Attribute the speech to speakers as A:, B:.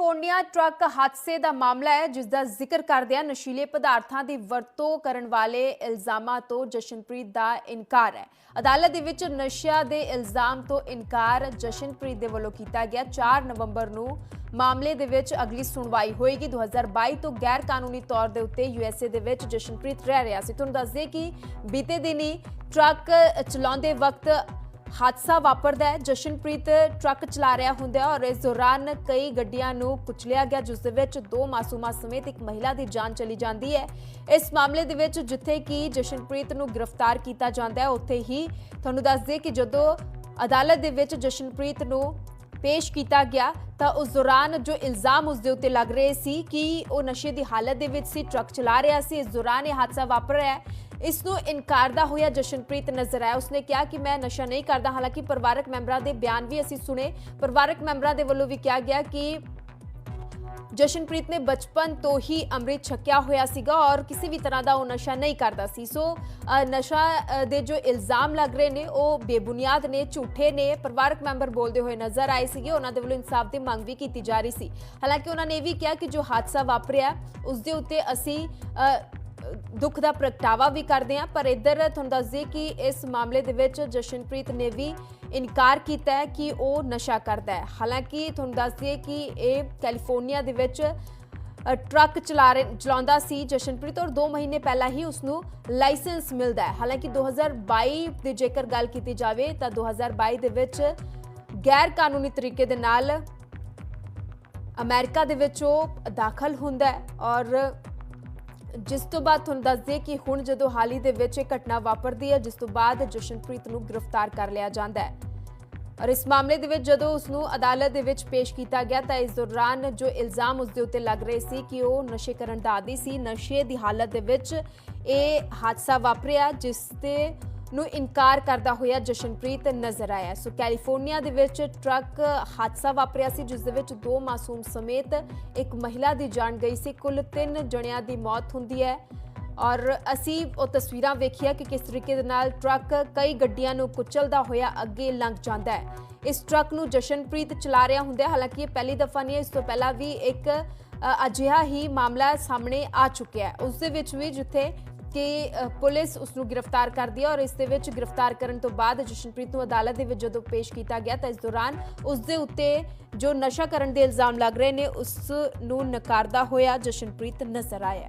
A: California truck ਹਾਦਸੇ ਦਾ ਮਾਮਲਾ ਹੈ, ਜਿਸ ਦਾ ਜ਼ਿਕਰ ਕਰਦਿਆਂ ਨਸ਼ੀਲੇ ਪਦਾਰਥਾਂ ਦੀ ਵਰਤੋਂ ਕਰਨ ਵਾਲੇ ਇਲਜ਼ਾਮਾਂ ਤੋਂ ਜਸ਼ਨਪ੍ਰੀਤ ਦਾ ਇਨਕਾਰ ਹੈ। ਅਦਾਲਤ ਦੇ ਵਿੱਚ ਨਸ਼ਿਆਂ ਦੇ ਇਲਜ਼ਾਮ ਤੋਂ ਇਨਕਾਰ ਜਸ਼ਨਪ੍ਰੀਤ ਦੇ ਵੱਲੋਂ ਕੀਤਾ ਗਿਆ। 4 ਨਵੰਬਰ ਨੂੰ ਮਾਮਲੇ ਦੇ ਵਿੱਚ ਅਗਲੀ ਸੁਣਵਾਈ ਹੋਏਗੀ। 2022 ਤੋਂ ਗੈਰ ਕਾਨੂੰਨੀ ਤੌਰ ਦੇ ਉੱਤੇ ਯੂਐਸਏ ਦੇ ਵਿੱਚ ਜਸ਼ਨਪ੍ਰੀਤ ਰਹਿ ਰਿਹਾ ਸੀ। ਤੁਹਾਨੂੰ ਦੱਸ ਦਈਏ ਕਿ ਬੀਤੇ ਦਿਨੀ ਟਰੱਕ ਚਲਾਉਂਦੇ ਵਕਤ ਹਾਦਸਾ ਵਾਪਰਦਾ ਹੈ। ਜਸ਼ਨਪ੍ਰੀਤ ਟਰੱਕ ਚਲਾ ਰਿਹਾ ਹੁੰਦਾ ਔਰ ਇਸ ਦੌਰਾਨ ਕਈ ਗੱਡੀਆਂ ਨੂੰ ਕੁਚਲਿਆ ਗਿਆ, ਜਿਸ ਦੇ ਵਿੱਚ ਦੋ ਮਾਸੂਮਾਂ ਸਮੇਤ ਇੱਕ ਮਹਿਲਾ ਦੀ ਜਾਨ ਚਲੀ ਜਾਂਦੀ ਹੈ। ਇਸ ਮਾਮਲੇ ਦੇ ਵਿੱਚ ਜਿੱਥੇ ਕਿ ਜਸ਼ਨਪ੍ਰੀਤ ਨੂੰ ਗ੍ਰਿਫਤਾਰ ਕੀਤਾ ਜਾਂਦਾ ਹੈ, ਉੱਥੇ ਹੀ ਤੁਹਾਨੂੰ ਦੱਸ ਦਈਏ ਕਿ ਜਦੋਂ ਅਦਾਲਤ ਦੇ ਵਿੱਚ ਜਸ਼ਨਪ੍ਰੀਤ ਨੂੰ ਪੇਸ਼ ਕੀਤਾ ਗਿਆ, ਤਾਂ ਉਸ ਦੌਰਾਨ ਜੋ ਇਲਜ਼ਾਮ ਉਸ ਦੇ ਉੱਤੇ ਲੱਗ ਰਹੇ ਸੀ ਕਿ ਉਹ ਨਸ਼ੇ ਦੀ ਹਾਲਤ ਦੇ ਵਿੱਚ ਸੀ, ਟਰੱਕ ਚਲਾ ਰਿਹਾ ਸੀ। ਇਸ ਦੌਰਾਨ ਇਹ ਹਾਦਸਾ ਵਾਪਰਿਆ ਹੈ। ਇਸ ਨੂੰ ਇਨਕਾਰਦਾ ਹੋਇਆ ਜਸ਼ਨਪ੍ਰੀਤ ਨਜ਼ਰ ਆਇਆ। ਉਸਨੇ ਕਿਹਾ ਕਿ ਮੈਂ ਨਸ਼ਾ ਨਹੀਂ ਕਰਦਾ, ਹਾਲਾਂਕਿ ਪਰਿਵਾਰਕ ਮੈਂਬਰਾਂ ਦੇ ਬਿਆਨ ਵੀ ਅਸੀਂ ਸੁਣੇ। ਪਰਿਵਾਰਕ ਮੈਂਬਰਾਂ ਦੇ ਵੱਲੋਂ ਵੀ ਕਿਹਾ ਗਿਆ ਕਿ ਜਸ਼ਨਪ੍ਰੀਤ ਨੇ ਬਚਪਨ ਤੋਂ ਹੀ ਅੰਮ੍ਰਿਤ ਛਕਿਆ ਹੋਇਆ ਸੀਗਾ ਔਰ ਕਿਸੇ ਵੀ ਤਰ੍ਹਾਂ ਦਾ ਉਹ ਨਸ਼ਾ ਨਹੀਂ ਕਰਦਾ ਸੀ। ਸੋ ਨਸ਼ਾ ਦੇ ਜੋ ਇਲਜ਼ਾਮ ਲੱਗ ਰਹੇ ਨੇ, ਉਹ ਬੇਬੁਨਿਆਦ ਨੇ, ਝੂਠੇ ਨੇ, ਪਰਿਵਾਰਕ ਮੈਂਬਰ ਬੋਲਦੇ ਹੋਏ ਨਜ਼ਰ ਆਏ ਸੀਗੇ। ਉਹਨਾਂ ਦੇ ਵੱਲੋਂ ਇਨਸਾਫ ਦੀ ਮੰਗ ਵੀ ਕੀਤੀ ਜਾ ਰਹੀ ਸੀ। ਹਾਲਾਂਕਿ ਉਹਨਾਂ ਨੇ ਇਹ ਵੀ ਕਿਹਾ ਕਿ ਜੋ ਹਾਦਸਾ ਵਾਪਰਿਆ ਉਸ ਦੇ ਉੱਤੇ ਅਸੀਂ ਦੁੱਖ ਦਾ ਪ੍ਰਗਟਾਵਾ ਵੀ ਕਰਦੇ ਹਾਂ, ਪਰ ਇੱਧਰ ਤੁਹਾਨੂੰ ਦੱਸ ਦਈਏ ਕਿ ਇਸ ਮਾਮਲੇ ਦੇ ਵਿੱਚ ਜਸ਼ਨਪ੍ਰੀਤ ਨੇ ਵੀ ਇਨਕਾਰ ਕੀਤਾ ਹੈ ਕਿ ਉਹ ਨਸ਼ਾ ਕਰਦਾ ਹੈ। ਹਾਲਾਂਕਿ ਤੁਹਾਨੂੰ ਦੱਸ ਦਈਏ ਕਿ ਇਹ ਕੈਲੀਫੋਰਨੀਆ ਦੇ ਵਿੱਚ ਟਰੱਕ ਚਲਾ ਰਹੇ, ਚਲਾਉਂਦਾ ਸੀ ਜਸ਼ਨਪ੍ਰੀਤ ਔਰ 2 ਮਹੀਨੇ ਪਹਿਲਾਂ ਹੀ ਉਸ ਨੂੰ ਲਾਇਸੈਂਸ ਮਿਲਦਾ ਹੈ। ਹਾਲਾਂਕਿ 2022 ਦੀ ਜੇਕਰ ਗੱਲ ਕੀਤੀ ਜਾਵੇ ਤਾਂ 2022 ਦੇ ਵਿੱਚ ਗੈਰ ਕਾਨੂੰਨੀ ਤਰੀਕੇ ਦੇ ਨਾਲ ਅਮਰੀਕਾ ਦੇ ਵਿੱਚ ਉਹ ਦਾਖਲ ਹੁੰਦਾ ਹੈ ਔਰ ਜਿਸ ਤੋਂ ਬਾਅਦ ਤੁਹਾਨੂੰ ਦੱਸ ਦਈਏ ਕਿ ਹੁਣ ਜਦੋਂ ਹਾਲ ਹੀ ਦੇ ਵਿੱਚ ਇਹ ਘਟਨਾ ਵਾਪਰਦੀ ਹੈ, ਜਿਸ ਤੋਂ ਬਾਅਦ ਜਸ਼ਨਪ੍ਰੀਤ ਨੂੰ ਗ੍ਰਿਫਤਾਰ ਕਰ ਲਿਆ ਜਾਂਦਾ ਹੈ। ਔਰ ਇਸ ਮਾਮਲੇ ਦੇ ਵਿੱਚ ਜਦੋਂ ਉਸ ਨੂੰ ਅਦਾਲਤ ਦੇ ਵਿੱਚ ਪੇਸ਼ ਕੀਤਾ ਗਿਆ ਤਾਂ ਇਸ ਦੌਰਾਨ ਜੋ ਇਲਜ਼ਾਮ ਉਸ ਦੇ ਉੱਤੇ ਲੱਗ ਰਹੇ ਸੀ ਕਿ ਉਹ ਨਸ਼ੇ ਕਰਨ ਦਾ ਆਦੀ ਸੀ। ਨਸ਼ੇ ਦੀ ਹਾਲਤ ਦੇ ਵਿੱਚ ਇਹ ਹਾਦਸਾ ਵਾਪਰਿਆ, ਜਿਸ ਤੇ ਨੂੰ ਇਨਕਾਰ ਕਰਦਾ ਹੋਇਆ ਜਸ਼ਨਪ੍ਰੀਤ ਨਜ਼ਰ ਆਇਆ ਸੋ ਕੈਲੀਫੋਰਨੀਆ ਦੇ ਵਿੱਚ ਟਰੱਕ ਹਾਦਸਾ ਵਾਪਰਿਆ ਸੀ, ਜਿਸ ਦੇ ਵਿੱਚ ਦੋ ਮਾਸੂਮ ਸਮੇਤ ਇੱਕ ਮਹਿਲਾ ਦੀ ਜਾਨ ਗਈ ਸੀ। ਕੁੱਲ 3 ਜਣਿਆਂ ਦੀ ਮੌਤ ਹੁੰਦੀ ਹੈ। ਔਰ ਅਸੀਂ ਉਹ ਤਸਵੀਰਾਂ ਵੇਖੀਆਂ ਕਿ ਕਿਸ ਤਰੀਕੇ ਦੇ ਨਾਲ ਟਰੱਕ ਕਈ ਗੱਡੀਆਂ ਨੂੰ ਕੁਚਲਦਾ ਹੋਇਆ ਅੱਗੇ ਲੰਘ ਜਾਂਦਾ ਹੈ। ਇਸ ਟਰੱਕ ਨੂੰ ਜਸ਼ਨਪ੍ਰੀਤ ਚਲਾ ਰਿਹਾ ਹੁੰਦਾ ਹੈ। ਹਾਲਾਂਕਿ ਇਹ ਪਹਿਲੀ ਦਫਾ ਨਹੀਂ ਹੈ। ਇਸ ਤੋਂ ਪਹਿਲਾਂ ਵੀ ਇੱਕ ਅਜਿਹਾ ਹੀ ਮਾਮਲਾ ਸਾਹਮਣੇ ਆ ਚੁੱਕਿਆ ਹੈ। ਉਸ ਦੇ ਵਿੱਚ ਵੀ ਜਿੱਥੇ ਕਿ ਪੁਲਿਸ ਉਸ ਨੂੰ ਗ੍ਰਿਫਤਾਰ ਕਰਦੀ ਹੈ ਔਰ ਇਸ ਦੇ ਵਿੱਚ ਗ੍ਰਿਫਤਾਰ ਕਰਨ ਤੋਂ ਬਾਅਦ ਜਸ਼ਨਪ੍ਰੀਤ ਨੂੰ ਅਦਾਲਤ ਦੇ ਵਿੱਚ ਜਦੋਂ ਪੇਸ਼ ਕੀਤਾ ਗਿਆ ਤਾਂ ਇਸ ਦੌਰਾਨ ਉਸ ਦੇ ਉੱਤੇ ਜੋ ਨਸ਼ਾ ਕਰਨ ਦੇ ਇਲਜ਼ਾਮ ਲੱਗ ਰਹੇ ਨੇ, ਉਸ ਨੂੰ ਨਕਾਰਦਾ ਹੋਇਆ ਜਸ਼ਨਪ੍ਰੀਤ ਨਜ਼ਰ ਆਇਆ